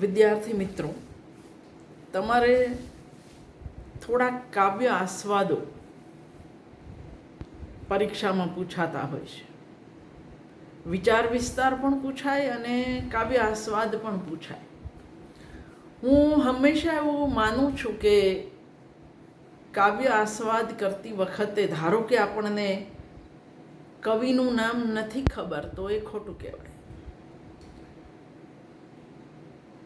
વિદ્યાર્થી મિત્રો, તમારે થોડા કાવ્ય આસ્વાદો પરીક્ષામાં પૂછાતા હોય છે. વિચાર વિસ્તાર પણ પૂછાય અને કાવ્ય આસ્વાદ પણ પૂછાય. હું હંમેશા એવું માનું છું કે કાવ્ય આસ્વાદ કરતી વખતે, ધારો કે આપણને કવિનું નામ નથી ખબર, તો એ ખોટું કહેવાય.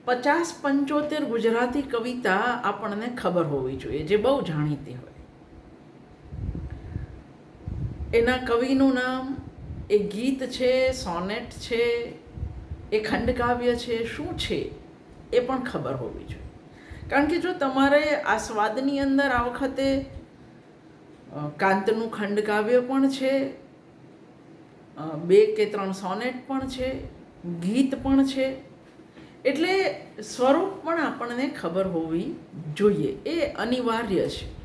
પચાસ પંચોતેર ગુજરાતી કવિતા આપણને ખબર હોવી જોઈએ, જે બહુ જાણીતી હોય. એના કવિનું નામ એ ગીત છે, સોનેટ છે, એ ખંડકાવ્ય છે, શું છે, એ પણ ખબર હોવી જોઈએ. કારણ કે જો તમારે આ સ્વાદની અંદર આ વખતે કાંતનું ખંડકાવ્ય પણ છે બે કે ત્રણ સોનેટ પણ છે, ગીત પણ છે એટલે સ્વરૂપ પણ આપણને ખબર હોવી જોઈએ. એ અનિવાર્ય છે.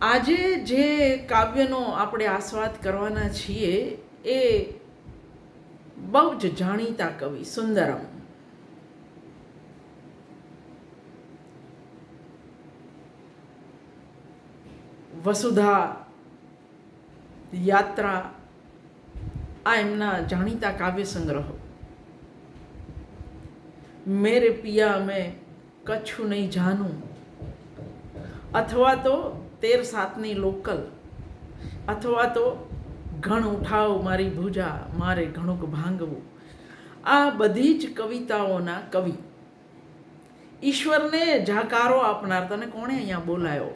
આજે જે કાવ્યનો આપણે આસ્વાદ કરવાના છીએ, એ બહુ જ જાણીતા કવિ સુંદરમ. વસુધા યાત્રા, આ એમના જાણીતા કાવ્ય સંગ્રહો. મેરે પિયા મેં કચ્છું નહીં જાનું અથવા તો તેર સાતની લોકલ અથવા તો ઘણ ઉઠાવ મારી ભુજા મારે ઘણુંક ભાંગવું આ બધી જ કવિતાઓના કવિ ઈશ્વરને જાકારો આપનાર તને કોણે અહીંયા બોલાયો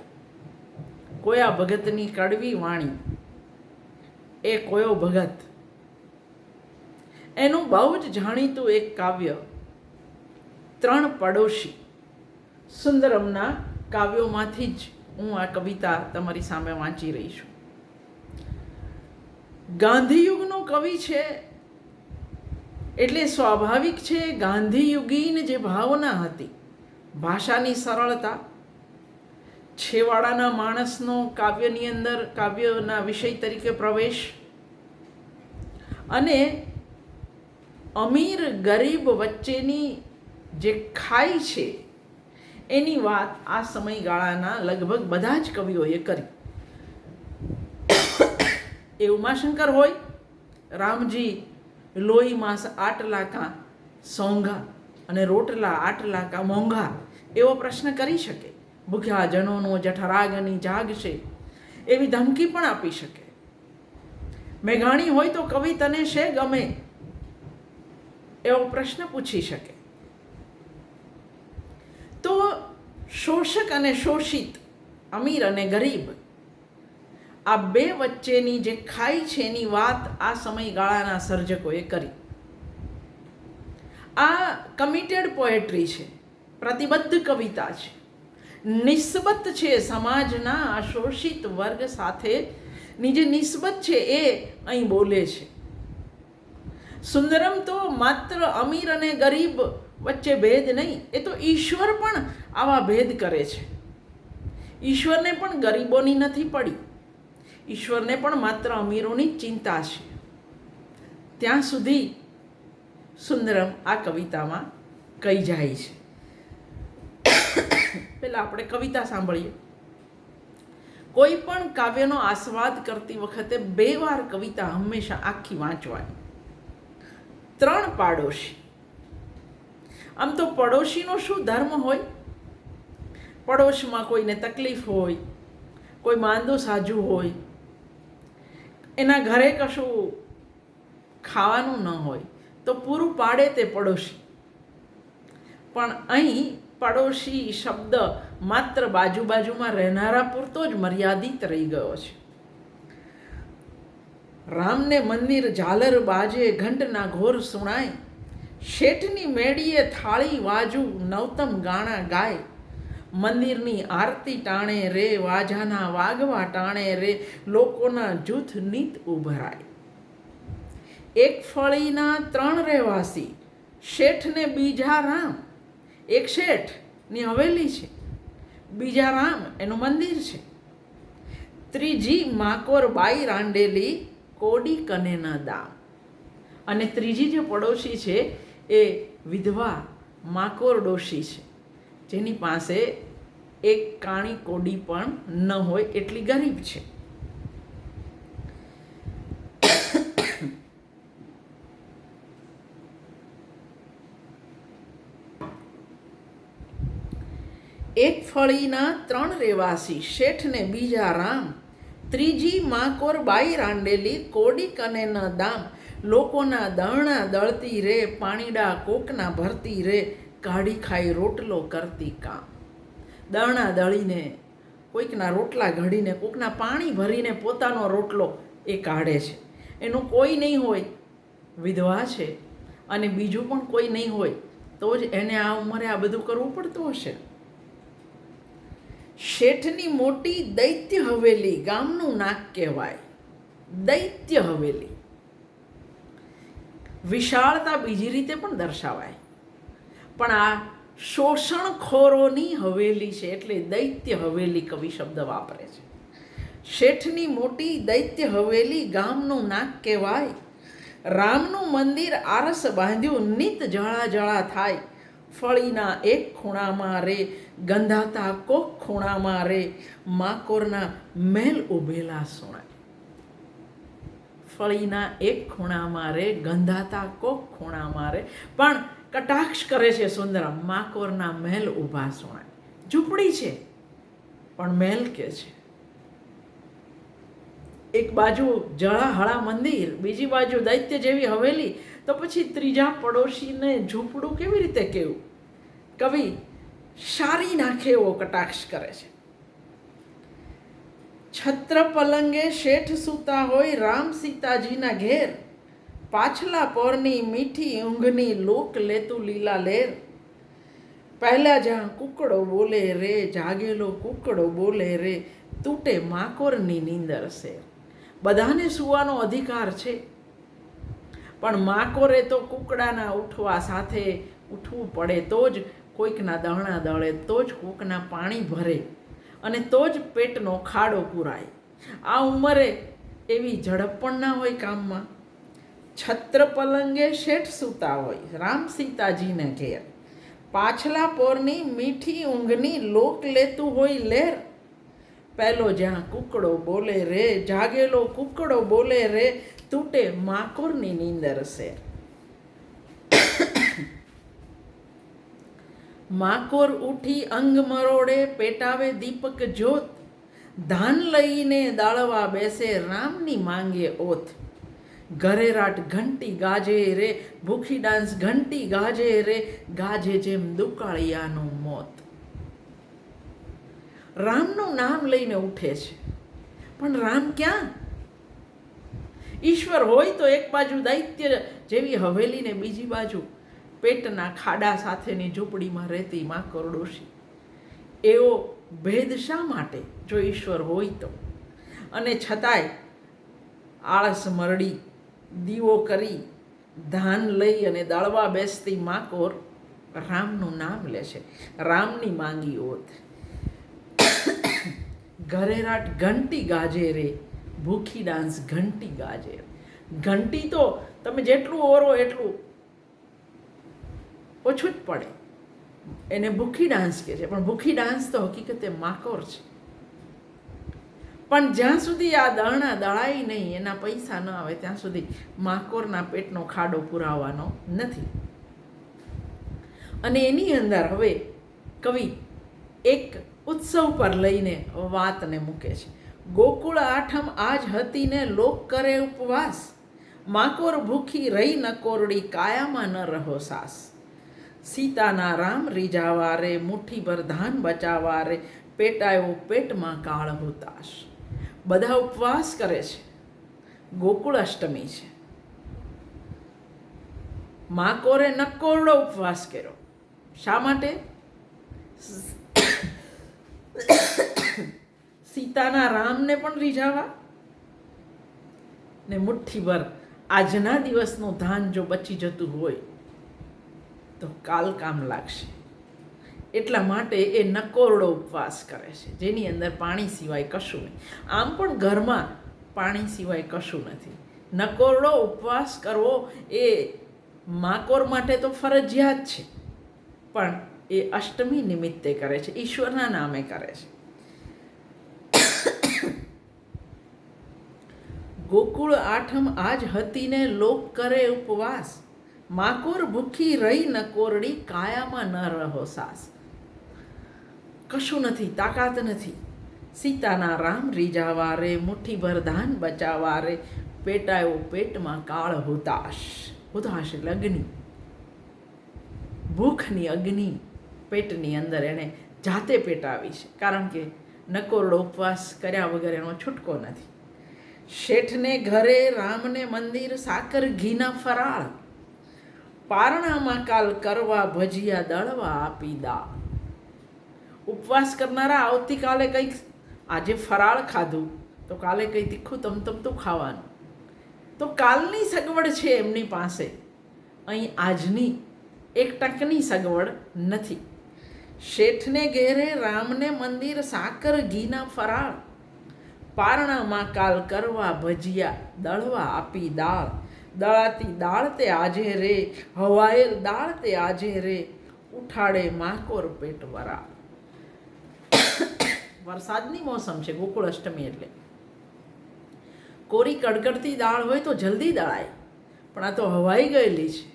કોયા ભગતની કડવી વાણી એ કોયો ભગત એનું બહુ જ જાણીતું એક કાવ્ય ત્રણ પડોશી સુંદરમના કાવ્યોમાંથી જ હું આ કવિતા તમારી સામે વાંચી રહી છું. ગાંધીયુગનો કવિ છે એટલે સ્વાભાવિક છે ગાંધીયુગીન જે ભાવના હતી, ભાષાની સરળતા, છેવાડાના માણસનો કાવ્યની અંદર, કાવ્યના વિષય તરીકે પ્રવેશ અને અમીર ગરીબ વચ્ચેની જે ખાય છે, એની વાત આ સમયગાળાના લગભગ બધા જ કવિઓએ કરી. એ ઉમાશંકર હોય, રામજી, લોહી માંસ આટલા કા સોંઘા અને રોટલા આટલા કા મોંઘા એવો પ્રશ્ન કરી શકે. ભૂખ્યા જનોનો જઠરાગની જાગશે એવી ધમકી પણ આપી શકે. મેઘાણી હોય તો કવિ તને છે ગમે? એવો પ્રશ્ન પૂછી શકે. તો શોષક અને શોષિત, અમીર અને ગરીબ. આ બે વચ્ચેની જે ખાઈ છે એની વાત આ સમયગાળાના સર્જકોએ કરી. આ કમિટેડ પોએટ્રી છે, પ્રતિબદ્ધ કવિતા છે. નિસ્બત છે સમાજના આ શોષિત વર્ગ સાથેની જે નિસ્બત છે એ અહીં બોલે છે. સુંદરમ તો માત્ર અમીર અને ગરીબ વચ્ચે ભેદ નહીં. એ તો ઈશ્વર પણ આવા ભેદ કરે છે. ઈશ્વરને પણ ગરીબોની નથી પડી. ઈશ્વરને પણ માત્ર અમીરોની ચિંતા છે. ત્યાં સુધી સુંદરમ આ કવિતામાં કહી જાય છે. પહેલાં આપણે કવિતા સાંભળીએ. કોઈ પણ કાવ્યનો આસ્વાદ કરતી વખતે બે વાર કવિતા હંમેશા આખી વાંચવાની. ત્રણ પાડોશી. આમ તો પડોશીનો શું ધર્મ હોય? પડોશમાં કોઈને તકલીફ હોય, કોઈ માંદો સાજુ હોય, એના ઘરે કશું ખાવાનું ન હોય, તો પૂરું પાડે તે પડોશી. પણ અહીં પડોશી શબ્દ માત્ર બાજુ બાજુમાં રહેનારા પૂરતો જ મર્યાદિત રહી ગયો છે. રામને મંદિર ઝાલર બાજે ઘંટના ઘોર સુણાય શેઠની મેળીએ થાળી વાજુ નવતમ ગાણા ગાય. મંદિરની આરતી ટાણે રે, વાજાના વાગવા ટાણે રે, લોકોના જૂથ નીત ઉભરાય. એક ફળીના ત્રણ રહેવાસી, શેઠને બીજા રામ. એક શેઠની હવેલી છે, બીજા રામ એનું મંદિર છે. ત્રીજી માકોર બાઈ રાંડેલી કોડી કનેના દામ. અને ત્રીજી જે પડોશી છે એ વિધવા માકોર ડોશી છે. જેની પાસે એક કાણી કોડી પણ ન હોય એટલી ગરીબ છે. એક ફળીના ત્રણ રેવાસી શેઠને બીજા રામ, ત્રીજી માકોર બાઈ રાંડેલી, કોડી કને ન દામ લોકોના દળણા દળતી રે, પાણીડા કોકના ભરતી રે, કાઢી ખાઈ રોટલો કરતી કામ. દળણા દળીને, કોઈકના રોટલા ઘડીને, કોકના પાણી ભરીને પોતાનો રોટલો એ કાઢે છે. એનું કોઈ નહીં હોય, વિધવા છે, અને બીજું પણ કોઈ નહીં હોય, તો જ એને આ ઉંમરે આ બધું કરવું પડતું હશે. શેઠની મોટી દૈત્ય હવેલી ગામનું નાક કહેવાય. દૈત્ય હવેલી. વિશાળતા બીજી રીતે પણ દર્શાવાય. પણ આ શોષણખોરોની હવેલી છે એટલે દૈત્ય હવેલી કવિ શબ્દ વાપરે છે. શેઠની મોટી દૈત્ય હવેલી ગામનું નાક કહેવાય. રામનું મંદિર આરસ બાંધ્યું, નિત જળા જળા થાય. ફળીના એક ખૂણામાં રે, ગંધાતા કોક ખૂણામાં રે. માકોરના મહેલ ઉભેલા સુણાય. ફળીના એક ખૂણા મારે ગંધાતા કોક ખૂણા મારે પણ કટાક્ષ કરે છે સુંદરમ માકોરના મહેલ ઊભા સુણાય ઝૂંપડી છે, પણ મહેલ કે છે? એક બાજુ જળાહળા મંદિર, બીજી બાજુ દૈત્ય જેવી હવેલી. તો પછી ત્રીજા પડોશીને ઝૂંપડું કેવી રીતે કેવું? કવિ, સારી નાખે એવો કટાક્ષ કરે છે. છત્ર પલંગે શેઠ સૂતા હોય રામ સીતાજીના ઘેર. પાછલા પોરની મીઠી ઊંઘની લોક લેતું લીલા લેર. પહેલા જ્યાં કુકડો બોલે રે, જાગેલો કુકડો બોલે રે, તૂટે માકોરની નીંદર શેર બધાને સૂવાનો અધિકાર છે. પણ માકોરે તો કુકડાના ઉઠવા સાથે ઉઠવું પડે તો જ કોઈકના દહણા દળે, તો જ કોકના પાણી ભરે. અને તો જ પેટનો ખાડો પૂરાય. આ ઉંમરે એવી ઝડપ પણ ના હોય કામમાં. છત્ર પલંગે શેઠ સૂતા હોય, રામ સીતાજીને ઘેર પાછલા પોરની મીઠી ઊંઘની લોક લેતું હોય લેર. પહેલો જ્યાં કુકડો બોલે રે, જાગેલો કુકડો બોલે રે, તૂટે માકોરની નીંદર શેર માકોર ઉઠી અંગ મરોડે પેટાવે દીપક જ્યોત. ધાન લઈને દાળવા બેસે રામની માંગે ઓથ. ઘરેરાટ ઘંટી ગાજે રે, ભૂખી ડાન્સ ઘંટી ગાજે રે, ગાજે જેમ દુકાળિયાનું મોત. રામનું નામ લઈને ઉઠે છે. પણ રામ ક્યાં? ઈશ્વર હોય તો એક બાજુ દૈત્ય, જેવી હવેલીને બીજી બાજુ પેટના ખાડા સાથેની ઝૂંપડીમાં રહેતી માં કરડોશી. એવો ભેદ શા માટે? જો ઈશ્વર હોય તો. અને છતાંય આળસ મરડી, દીવો કરી, ધાન લઈ અને દાળવા બેસતી માકોર રામનું નામ લે છે. રામની માંગી ઓત. ઘરેરાટ ઘંટી ગાજે રે, ભૂખી ડાન્સ ઘંટી ગાજે ઘંટી તો તમે જેટલું ઓરો એટલું ઓછું જ પડે. એને ભૂખી ડાન્સ કહે છે. પણ ભૂખી ડાન્સ તો હકીકતે માકોર છે. પણ જ્યાં સુધી આ દળના દળાય નહીં, એના પૈસા ન આવે, ત્યાં સુધી માકોરના પેટનો ખાડો પુરાવાનો નથી. અને એની અંદર હવે કવિ એક ઉત્સવ પર લઈને વાતને મૂકે છે. ગોકુળ આઠમ આજ હતી ને લોક કરે ઉપવાસ. માકોર ભૂખી રહી ન કોરડી, કાયામાં ન રહો સાસ. સીતાના રામ રીજાવા રે મુઠ્ઠીભર ધાન બચાવા રે પેટાયો પેટમાં કાળ હોતાશ બધા ઉપવાસ કરે છે. ગોકુળ અષ્ટમી છે. માકોરે નકોરડો ઉપવાસ કર્યો. શા માટે? સીતાના રામને પણ રીઝાવા. ને મુઠ્ઠીભર આજના દિવસનું ધાન જો બચી જતું હોય તો કાલ કામ લાગશે. એટલા માટે એ નકોરડો ઉપવાસ કરે છે. જેની અંદર પાણી સિવાય કશું નહીં. આમ પણ ઘરમાં પાણી સિવાય કશું નથી. નકોરડો ઉપવાસ કરવો એ માકોર માટે તો ફરજિયાત છે. પણ એ અષ્ટમી નિમિત્તે કરે છે. ઈશ્વરના નામે કરે છે. ગોકુળ આઠમ આજ હતીને લોક કરે ઉપવાસ. માકોર ભૂખી રહી ન કોરડી કાયામાં ન રહો સાસ. કશું નથી, તાકાત નથી. સીતાના રામ રીજાવા રે મુઠ્ઠીભર ધાન બચાવવા રે પેટાયો પેટમાં કાળ હુતાશ. હુતાશ એટલે અગ્નિ ભૂખની અગ્નિ પેટની અંદર એણે જાતે પેટાવી છે. કારણ કે નકોરડો ઉપવાસ કર્યા વગર એનો છૂટકો નથી. શેઠને ઘરે, રામને મંદિર, સાકર ઘીના ફરાળ પારણામાં કાલ કરવા, ભજીયા દળવા આપી દા. ઉપવાસ કરનારા આવતીકાલે કંઈક આજે ફરાળ ખાધું, તો કાલે કંઈ તીખું તમતમતું ખાવાનું. તો કાલની સગવડ છે એમની પાસે. અહીં આજની એક ટકની સગવડ નથી. શેઠને ઘેરે, રામને મંદિર, સાકર, ઘીના ફરાળ. પારણામાં કાલ કરવા, ભજીયા દળવા આપી દાળ. દળાતી દાળ તે આજે રે, હવાયેલ દાળ તે આજે રે, ઉઠાડે માકોર પેટ વરા. વરસાદની મોસમ છે, ગોકુળ અષ્ટમી એટલે. કોરી કડકડતી દાળ હોય તો જલ્દી દળાય, પણ આ તો હવાઈ ગયેલી છે.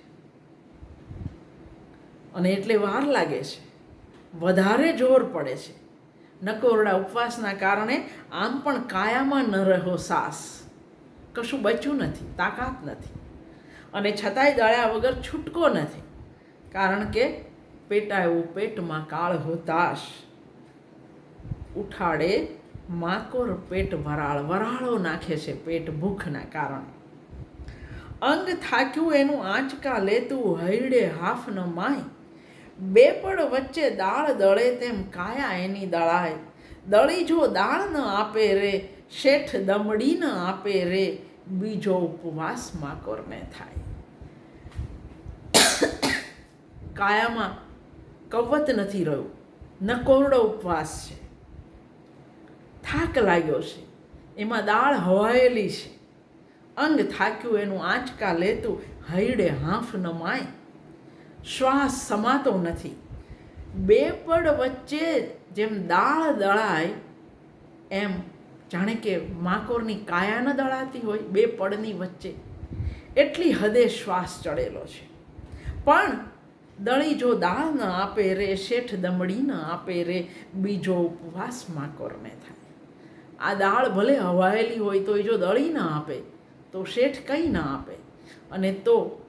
અને એટલે વાર લાગે છે. વધારે જોર પડે છે. નકોરડા ઉપવાસના કારણે આમ પણ કાયામાં ન રહ્યો સાસ. કશું બચ્યું નથી, તાકાત નથી. અને છતાંય દળ્યા વગર છૂટકો નથી. કારણ કે પેટાયું પેટમાં કાળ હોતાશ. ઉઠાડે માકોર પેટ વરાળ, વરાળો નાખે છે પેટ ભૂખના કારણે. અંગ થાક્યું એનું આંચકા લેતું હૈડે હાફ ન માય બે પડ વચ્ચે દાળ દળે તેમ કાયા એની દળાય દળી જો દાળ ન આપે રે, શેઠ દમડી ન આપે રે. બીજો ઉપવાસ માકોરને થાય. કાયામાં કવત નથી રહ્યું. નકોરડો ઉપવાસ છે. થાક લાગ્યો છે. એમાં દાળ હવાયેલી છે. અંગ થાક્યું, એનું આંચકા લેતું, હૈડે હાંફ ન માય. શ્વાસ સમાતો નથી. બે પડ વચ્ચે જેમ દાળ દળાય, એમ જાણે કે માકોરની કાયા ન દળાતી હોય, બે પડની વચ્ચે એટલી હદે શ્વાસ ચડેલો છે. પણ દળી જો દાળ ન આપે રે, શેઠ દમડી ન આપે રે, બીજો ઉપવાસ માકોરને થાય. આ દાળ ભલે હવાયેલી હોય તો એ જો દળી ન આપે, તો શેઠ કંઈ ન આપે. અને તો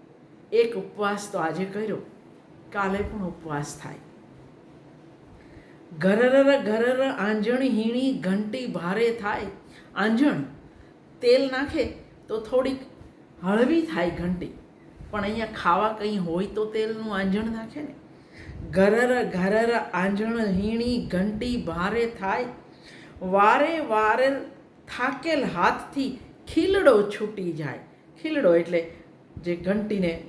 એક ઉપવાસ તો આજે કર્યો. કાલે પણ ઉપવાસ થાય. ઘરર ઘરર આંજણ હીણી ઘંટી ભારે થાય. આંજણ તેલ નાખે તો થોડીક હળવી થાય ઘંટી. પણ અહીંયા ખાવા કંઈ હોય તો તેલનું આંજણ નાખે ને. ઘરર ઘરર આંજણ હીણી ઘંટી ભારે થાય. વારે વારે થાકેલ હાથથી ખીલડો છૂટી જાય. ખીલડો એટલે જે ઘંટીને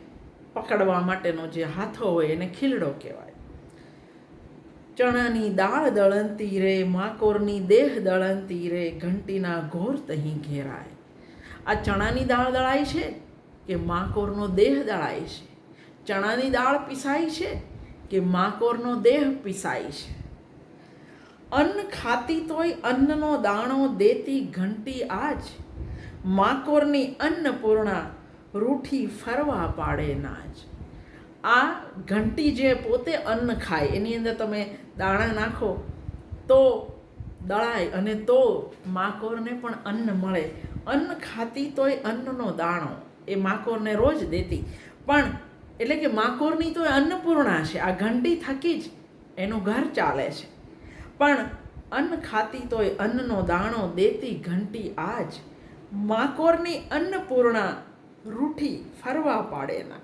પકડવા માટેનો જે હાથો હોય એને ખીલડો કહેવાય. ચણાની દાળ દળંતી રે, માકોરની દેહ દળંતી રે, ઘંટીના ઘોર તહીં ઘેરાય. આ ચણાની દાળ દળાય છે કે માકોરનો દેહ દળાય છે? ચણાની દાળ પીસાય છે કે માકોરનો દેહ પીસાય છે? અન્ન ખાતી તોય અન્નનો દાણો દેતી ઘંટી આજ. માકોરની અન્નપૂર્ણા રૂઠી ફરવા પાડે નાજ. આ ઘંટી જે પોતે અન્ન ખાય, એની અંદર તમે દાણા નાખો, તો દળાય અને તો માકોરને પણ અન્ન મળે. અન્ન ખાતી તોય અન્નનો દાણો, એ માકોરને રોજ દેતી. પણ એટલે કે માકોરની તો અન્નપૂર્ણા છે, આ ઘંટી થકી જ એનું ઘર ચાલે છે. પણ અન્ન ખાતી તોય અન્નનો દાણો દેતી ઘંટી આજ માકોરની અન્નપૂર્ણા રૂઠી ફરવા પાડેના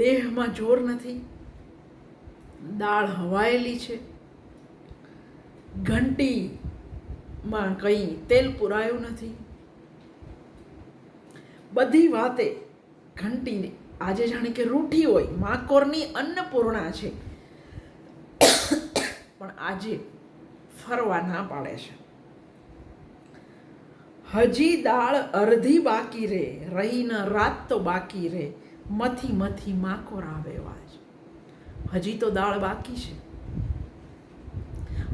દેહમાં જોર નથી. દાળ હવાયેલી છે. ઘંટીમાં કંઈ તેલ પુરાયું નથી. બધી વાતે ઘંટીને. આજે જાણે કે રૂઠી હોય. માકોરની અન્નપૂર્ણા છે. પણ આજે ફરવા ના પાડે છે. હજી દાળ અડધી બાકી રે. રહીને રાત તો બાકી રે. મથી મથી માકોર આવે વાજ હજી તો દાળ બાકી છે.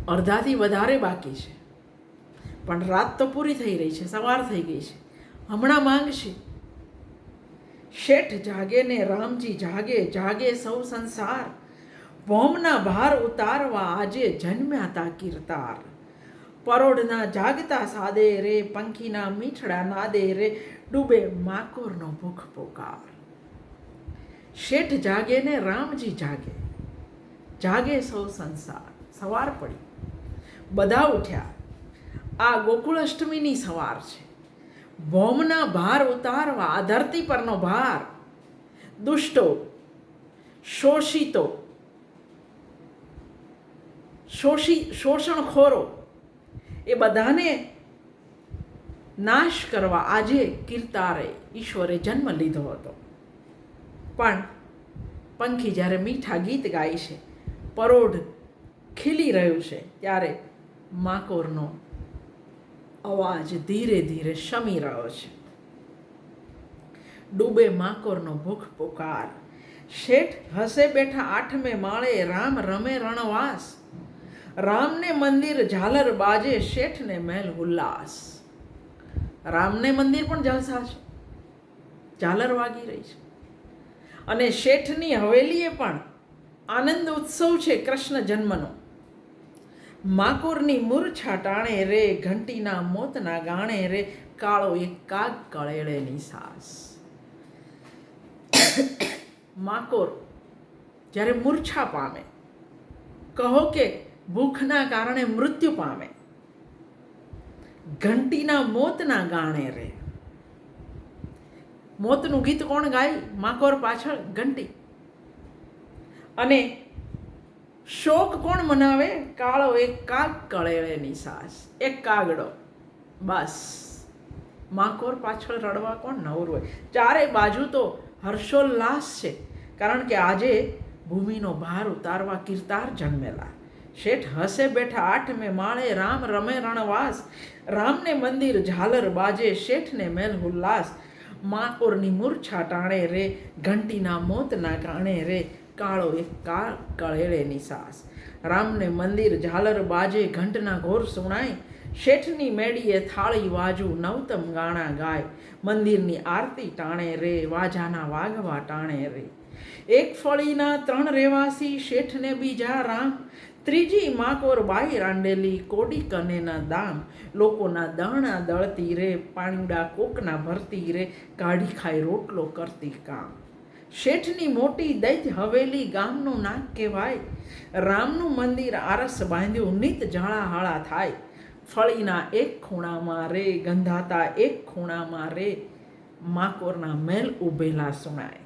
અડધાથી વધારે બાકી છે. પણ રાત તો પૂરી થઈ રહી છે, સવાર થઈ ગઈ છે. હમણાં માંગશે. શેઠ જાગે ને રામજી જાગે જાગે સૌ સંસાર. ભોમના ભાર ઉતારવા આજે જન્મ્યા તા કીર્તાર. પરોડના જાગતા સાદે રે, પંખીના મીઠડા નાદે રે, ડૂબે માકોરનો ભૂખ પોકાર. શેઠ જાગે ને રામજી જાગે. જાગે સૌ સંસાર. સવાર પડી. બધા ઉઠ્યા. આ ગોકુળ અષ્ટમીની સવાર છે. ભોમના ભાર ઉતારવા આ ધરતી પરનો ભાર. દુષ્ટો, શોષિતો, શોષી, શોષણખોરો, એ બધાને નાશ કરવા આજે કીર્તારે ઈશ્વરે જન્મ લીધો હતો. પણ પંખી જ્યારે મીઠા ગીત ગાય છે, પરોઢ ખીલી રહ્યું છે, ત્યારે માકોરનો અવાજ ધીરે ધીરે શમી રહ્યો છે. ડૂબે માકોરનો ભૂખ પુકાર. શેઠ હસે બેઠા આઠમે માળે, રામ રમે રણવાસ. રામને મંદિર ઝાલર બાજે, શેઠને મહેલ ઉલ્લાસ. રામને મંદિર પણ જલસા છે. ઝાલર વાગી રહી છે. અને શેઠની હવેલીએ પણ આનંદ ઉત્સવ છે કૃષ્ણ જન્મનો. માકુરની મૂર્છા ટાણે રે, ઘંટીના મોતના ગાણે રે, કાળો એક કાગ કળેળેની સાસ માકોર જ્યારે મૂર્છા પામે, કહો કે ભૂખના કારણે મૃત્યુ પામે, ઘંટીના મોતના ગાણે રે મોતનું ગીત કોણ ગાય? માકોર પાછળ ઘંટી. અને શોક કોણ મનાવે? કાળો એક કાગ કળેળેની સાસ. એક કાગડો. બસ. માકોર પાછળ રડવા કોણ નવરું હોય? ચારે બાજુ તો હર્ષોલ્લાસ છે. કારણ કે આજે ભૂમિનો ભાર ઉતારવા કીર્તાર જન્મેલા. શેઠ હસે બેઠા આઠમે માળે, રામ રમે રણવાસ. રામને મંદિર ઝાલર બાજે શેઠને મેલ ઉલ્લાસ માકોરની મૂર્છા ટાણે રે, ઘંટીના મોતના કાણે રે, કાળો એક કા કળેળેની સાસ. રામને મંદિર ઝાલર બાજે ઘંટના ઘોર સુણાય, શેઠની મેડીએ થાળી વાજુ નવતમ ગાણા ગાય. મંદિરની આરતી ટાણે રે, વાજાના વાગવા ટાણે રે. એક ફળીના ત્રણ રેવાસી શેઠને બીજા રામ ત્રીજી માકોર બાઈ રાંડેલી કોડી કનેના દામ. લોકોના દાણા દળતી રે પાણીડા કોકના ભરતી રે, કાઢી ખાઈ રોટલો કરતી કામ. શેઠની મોટી દૈત હવેલી ગામનું નાક કહેવાય. રામનું મંદિર આરસ બાંધ્યું, નિત ઝાળાહાળા થાય. ફળીના એક ખૂણામાં રે, ગંધાતા એક ખૂણામાં રે માકોરના મેલ ઉભેલા સુણાય.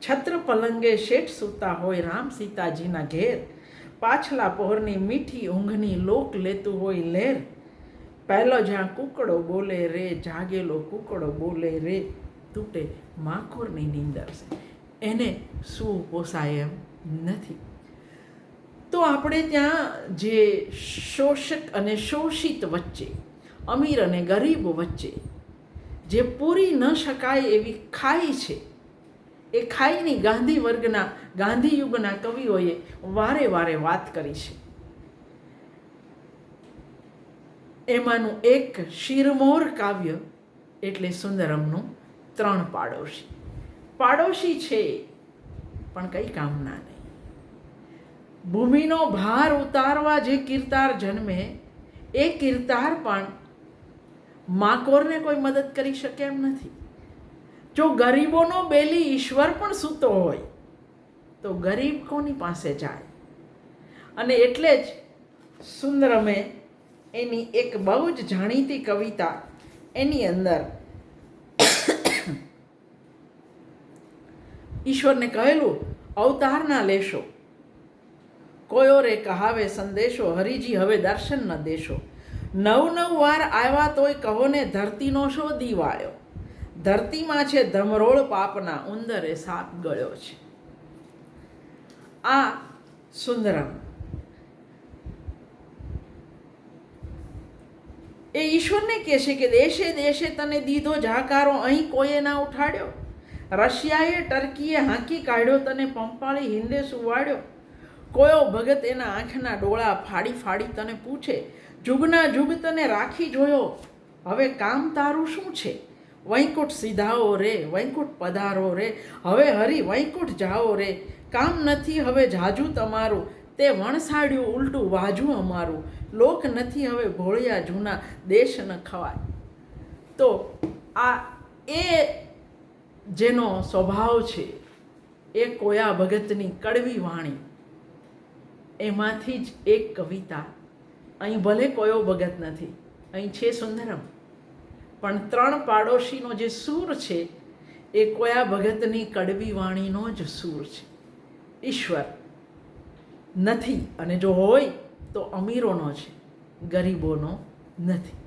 છત્ર પલંગે શેઠ સૂતા હોય રામ સીતાજીના ઘેર. પાછલા પહોરની મીઠી ઊંઘની લોક લેતું હોય લેર. પહેલો જ્યાં કુકડો બોલે રે, જાગેલો કુકડો બોલે રે, તૂટે માખોરની નીંદર છે. એને શું પોસાય એમ નથી. તો આપણે ત્યાં જે શોષક અને શોષિત વચ્ચે, અમીર અને ગરીબ વચ્ચે, જે પૂરી ન શકાય એવી ખાઈ છે એ ખાઈની ગાંધી વર્ગના ગાંધી યુગના કવિઓએ વારે વારે વાત કરી છે. એમાંનું એક શિરમોર કાવ્ય એટલે સુંદરમનું ત્રણ પાડોશી. પાડોશી છે, પણ કંઈ કામના નહીં. ભૂમિનો ભાર ઉતારવા જે કીર્તાર જન્મે, એ કીર્તાર પણ માકોરને કોઈ મદદ કરી શકે એમ નથી. જો ગરીબોનો બેલી ઈશ્વર પણ સૂતો હોય, તો ગરીબ કોની પાસે જાય? અને એટલે જ સુંદરમે એની એક બહુ જ જાણીતી કવિતા એની અંદર ઈશ્વરને કહેલું અવતારના લેશો. કોયો રે કહાવે સંદેશો, હરિજી હવે દર્શન ન દેશો. નવ નવ વાર આવ્યા તોય કહો ને ધરતીનો શો દીવાયો? ધરતીમાં છે ધમરોળ પાપના ઉંદરે સાપ ગળ્યો છે. આ સુંદરમ. એ ઈશ્વરને કહે છે કે દેશે દેશે તને દીધો જાકારો, અહીં કોઈએ ના ઉઠાડ્યો? રશિયાએ ટર્કીએ હાંકી કાઢ્યો, તને પંપાળી હિંદે સુવાડ્યો? કોયો ભગત એના આંખના ડોળા ફાડી ફાડી તને પૂછે? જુગના જુગ તને રાખી જોયો? હવે કામ તારું શું છે? વૈકુંઠ સીધાઓ રે, વૈકુંઠ પધારો રે. હવે હરી, વૈકુંઠ જાઓ રે. કામ નથી હવે જાજુ તમારું. તે વણસાડ્યું ઉલટું વાજુ અમારું. લોક નથી હવે ભોળિયા જૂના, દેશ ન ખવાય. તો આ એ જેનો સ્વભાવ છે, એ કોયા ભગતની કડવી વાણી. એમાંથી જ એક કવિતા. અહીં ભલે કોયો ભગત નથી. અહીં છે સુંદરમ. પણ ત્રણ પાડોશીનો જે સૂર છે, એ કોયા ભગતની કડવી વાણીનો જ સૂર છે. ઈશ્વર નથી. અને જો હોય, તો અમીરોનો છે, ગરીબોનો નથી.